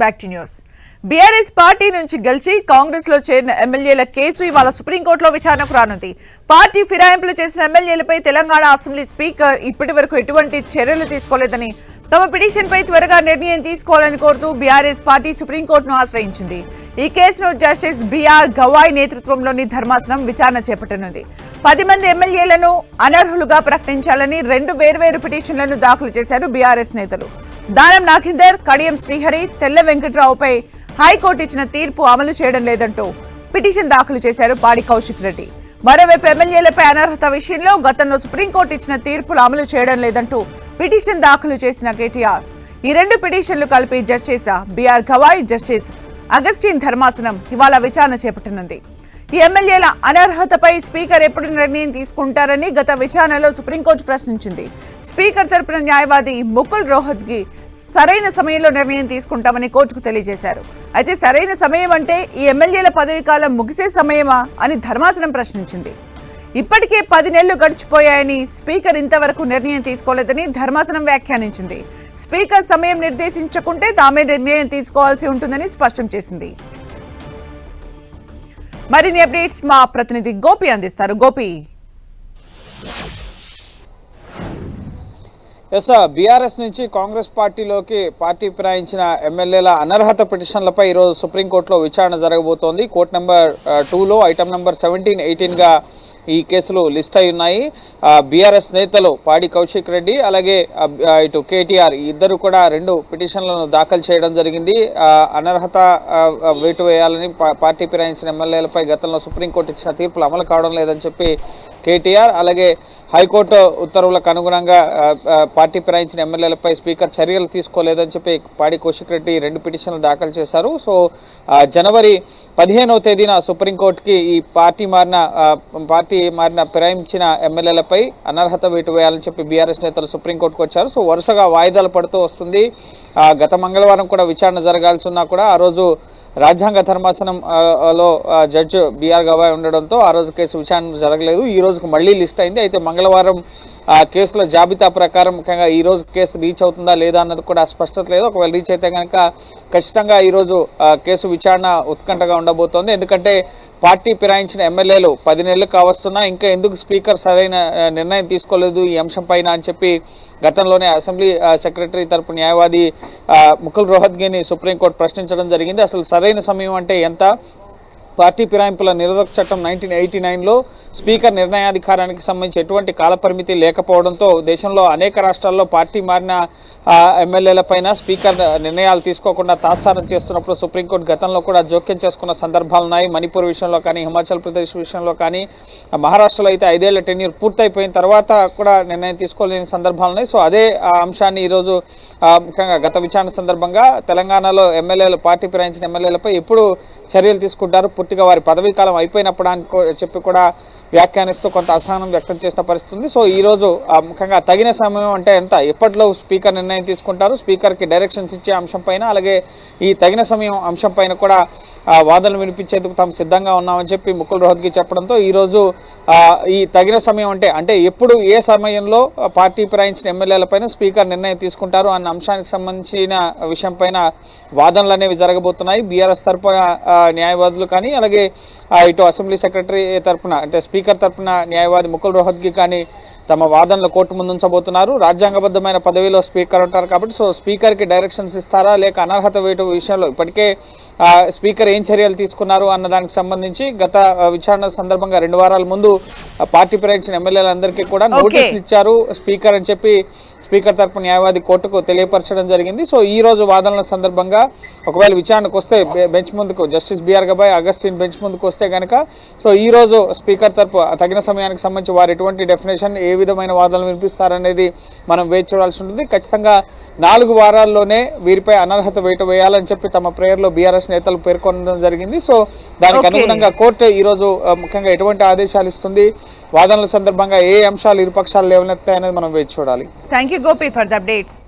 Back to news. BRS party నుంచి గెలిచి కాంగ్రెస్లో చేరిన ఎమ్మెల్యేల కేసు ఇవాళ సుప్రీంకోర్టులో విచారణకు రానుంది. పార్టీ ఫిరాయింపులు చేసిన ఎమ్మెల్యేలపై తెలంగాణ అసెంబ్లీ స్పీకర్ ఇప్పటి వరకు ఎటువంటి చర్యలు తీసుకోలేదని తమ పిటిషన్ పై త్వరగా నిర్ణయం తీసుకోవాలని కోరుతూ బీఆర్ఎస్ పార్టీ సుప్రీంకోర్టును ఆశ్రయించింది. ఈ కేసును జస్టిస్ బీఆర్ గవాయ్ నేతృత్వంలోని ధర్మాసనం విచారణ చేపట్టనుంది. పది మంది ఎమ్మెల్యేలను అనర్హులుగా ప్రకటించాలని రెండు వేర్వేరు పిటిషన్లను దాఖలు చేశారు బీఆర్ఎస్ నేతలు. దానం నాగేందర్ కడియం శ్రీహరి తెల్ల వెంకట్రావుపై హైకోర్టు ఇచ్చిన తీర్పు అమలు చేయడం లేదంటూ పిటిషన్ దాఖలు చేశారు పాడి కౌశిక్ రెడ్డి. మరోవైపు ఎమ్మెల్యేలపై అనర్హత విషయంలో గతంలో సుప్రీంకోర్టు ఇచ్చిన తీర్పులు అమలు చేయడం లేదంటూ పిటిషన్ దాఖలు చేసిన కేటీఆర్. ఈ రెండు పిటిషన్లు కలిపి justice BR Gavai justice Augustine ధర్మాసనం ఇవాళ విచారణ చేపట్టనుంది. ఎమ్మెల్యేల అనర్హతపై స్పీకర్ ఎప్పుడు నిర్ణయం తీసుకుంటారని గత విచారణలో సుప్రీంకోర్టు ప్రశ్నించింది. స్పీకర్ తరపున న్యాయవాది ముకుల్ రోహత్గి సరైన సమయంలో నిర్ణయం తీసుకుంటామని కోర్టుకు తెలియజేశారు. అయితే సరైన సమయం అంటే ఈ ఎమ్మెల్యేల పదవి కాలం ముగిసే సమయమా అని ధర్మాసనం ప్రశ్నించింది. ఇప్పటికే పది నెలలు గడిచిపోయాయని స్పీకర్ ఇంతవరకు నిర్ణయం తీసుకోలేదని ధర్మాసనం వ్యాఖ్యానించింది. స్పీకర్ సమయం నిర్దేశించకుంటే తామే నిర్ణయం తీసుకోవాల్సి ఉంటుందని స్పష్టం చేసింది. మరిన్ని అప్డేట్స్ మా ప్రతినిధి గోపి అందిస్తారు. గోపి. ఎస్ బీఆర్ఎస్ నుంచి కాంగ్రెస్ పార్టీలోకి పార్టీ ఫిరాయించిన ఎమ్మెల్యేల అనర్హత పిటిషన్లపై ఈరోజు సుప్రీంకోర్టులో విచారణ జరగబోతోంది. కోర్ట్ నెంబర్ టూలో ఐటమ్ నెంబర్ సెవెంటీన్ ఎయిటీన్గా ఈ కేసులు లిస్ట్ అయి ఉన్నాయి. బీఆర్ఎస్ నేతలు పాడి కౌశిక్ రెడ్డి అలాగే ఇటు కేటీఆర్ ఇద్దరు కూడా రెండు పిటిషన్లను దాఖలు చేయడం జరిగింది. అనర్హత వేటు వేయాలని పార్టీ ఫిరాయించిన ఎమ్మెల్యేలపై గతంలో సుప్రీంకోర్టు ఇచ్చిన తీర్పులు అమలు కావడం లేదని చెప్పి కేటీఆర్ అలాగే హైకోర్టు ఉత్తర్వులకు అనుగుణంగా పార్టీ ఫిరాయించిన ఎమ్మెల్యేలపై స్పీకర్ చర్యలు తీసుకోలేదని చెప్పి పాడి కౌశిక్ రెడ్డి రెండు పిటిషన్లు దాఖలు చేశారు. సో జనవరి పదిహేనవ తేదీన సుప్రీంకోర్టుకి ఈ పార్టీ మారిన పార్టీ మారిన ఫిరాయించిన ఎమ్మెల్యేలపై అనర్హత వేటు వేయాలని చెప్పి బీఆర్ఎస్ నేతలు సుప్రీంకోర్టుకు వచ్చారు. సో వరుసగా వాయిదాలు పడుతూ వస్తుంది. గత మంగళవారం కూడా విచారణ జరగాల్సి ఉన్నా కూడా ఆ రోజు రాజ్యాంగ ధర్మాసనం లో జడ్జ్ బీఆర్ గవాయ్ ఉండడంతో ఆ రోజు కేసు విచారణ జరగలేదు. ఈ రోజుకు మళ్ళీ లిస్ట్ అయింది. అయితే మంగళవారం ఆ కేసుల జాబితా ప్రకారం ముఖ్యంగా ఈ రోజు కేసు రీచ్ అవుతుందా లేదా అన్నది కూడా స్పష్టత లేదు. ఒకవేళ రీచ్ అయితే కనుక ఖచ్చితంగా ఈరోజు కేసు విచారణ ఉత్కంఠగా ఉండబోతోంది. ఎందుకంటే పార్టీ ఫిరాయించిన ఎమ్మెల్యేలు పది నెలలు కావస్తున్నా ఇంకా ఎందుకు స్పీకర్ సరైన నిర్ణయం తీసుకోలేదు ఈ అంశం పైన అని చెప్పి గతంలోనే అసెంబ్లీ సెక్రటరీ తరపు న్యాయవాది ముకుల్ రోహత్గిని సుప్రీంకోర్టు ప్రశ్నించడం జరిగింది. అసలు సరైన సమయం అంటే ఎంత? పార్టీ ఫిరాయింపుల నిరోధక చట్టం నైన్టీన్ ఎయిటీ నైన్లో స్పీకర్ నిర్ణయాధికారానికి సంబంధించి ఎటువంటి కాలపరిమితి లేకపోవడంతో దేశంలో అనేక రాష్ట్రాల్లో పార్టీ మారిన ఎమ్మెల్యేలపైన స్పీకర్ నిర్ణయాలు తీసుకోకుండా తాత్సారం చేస్తున్నప్పుడు సుప్రీంకోర్టు గతంలో కూడా జోక్యం చేసుకున్న సందర్భాలు ఉన్నాయి. మణిపూర్ విషయంలో కానీ హిమాచల్ ప్రదేశ్ విషయంలో కానీ మహారాష్ట్రలో అయితే ఐదేళ్ళ టెన్యూర్ పూర్తయిపోయిన తర్వాత కూడా నిర్ణయం తీసుకోలేని సందర్భాలు ఉన్నాయి. సో అదే అంశాన్ని ఈరోజు ముఖ్యంగా గత విచారణ సందర్భంగా తెలంగాణలో ఎమ్మెల్యేలు పార్టీ ఫిరాయించిన ఎమ్మెల్యేలపై ఎప్పుడు చర్యలు తీసుకుంటారు. పూర్తిగా వారి పదవీ కాలం అయిపోయినప్పుడు అని చెప్పి కూడా వ్యాఖ్యానిస్తూ కొంత అసహనం వ్యక్తం చేసిన పరిస్థితి ఉంది. సో ఈరోజు ముఖ్యంగా తగిన సమయం అంటే ఎంత? ఎప్పట్లో స్పీకర్ నిర్ణయం తీసుకుంటారు? స్పీకర్కి డైరెక్షన్స్ ఇచ్చే అంశం పైన అలాగే ఈ తగిన సమయం అంశం పైన కూడా వాదనలు వినిపించేందుకు తాము సిద్ధంగా ఉన్నామని చెప్పి ముకుల్ రోహత్కి చెప్పడంతో ఈరోజు ఈ తగిన సమయం అంటే అంటే ఎప్పుడు ఏ సమయంలో పార్టీ ప్రయాణించిన ఎమ్మెల్యేలపైన స్పీకర్ నిర్ణయం తీసుకుంటారు అన్న అంశానికి సంబంధించిన విషయంపైన వాదనలు అనేవి జరగబోతున్నాయి. బీఆర్ఎస్ తరఫున న్యాయవాదులు కానీ అలాగే ఇటు అసెంబ్లీ సెక్రటరీ తరపున అంటే స్పీకర్ తరపున న్యాయవాది ముకుల్ రోహత్కి కానీ తమ వాదనలు కోర్టు ముందు ఉంచబోతున్నారు. రాజ్యాంగబద్ధమైన పదవిలో స్పీకర్ ఉంటారు కాబట్టి సో స్పీకర్కి డైరెక్షన్స్ ఇస్తారా? లేక అనర్హత వేయటం విషయంలో ఇప్పటికే స్పీకర్ ఏం చర్యలు తీసుకున్నారు అన్న దానికి సంబంధించి గత విచారణ సందర్భంగా రెండు వారాల ముందు పార్టీ ఫిరాయించిన ఎమ్మెల్యేలందరికీ కూడా. నోటీసులు ఇచ్చారు. స్పీకర్ అని చెప్పి స్పీకర్ తరపు న్యాయవాది కోర్టుకు తెలియపరచడం జరిగింది. సో ఈ రోజు వాదనల సందర్భంగా ఒకవేళ విచారణకు వస్తే బెంచ్ ముందుకు justice BR Gavai Augustine bench ముందుకు వస్తే కనుక సో ఈ రోజు స్పీకర్ తరపు తగిన సమయానికి సంబంధించి వారు ఎటువంటి డెఫినేషన్ ఏ విధమైన వాదనలు వినిపిస్తారనేది మనం వేచి చూడాల్సి ఉంటుంది. ఖచ్చితంగా నాలుగు వారాల్లోనే వీరిపై అనర్హత వేట వేయాలని చెప్పి తమ ప్రేయర్లో బీఆర్ఎస్ నేతలు పేర్కొనడం జరిగింది. సో దానికి. అనుగుణంగా కోర్టు ఈ రోజు ఆ, ముఖ్యంగా ఎటువంటి ఆదేశాలు ఇస్తుంది? వాదనల సందర్భంగా ఏ అంశాలు ఇరుపక్షాలు లేవనెత్తాయనేది మనం వేచి చూడాలి. Thank you Gopi for the updates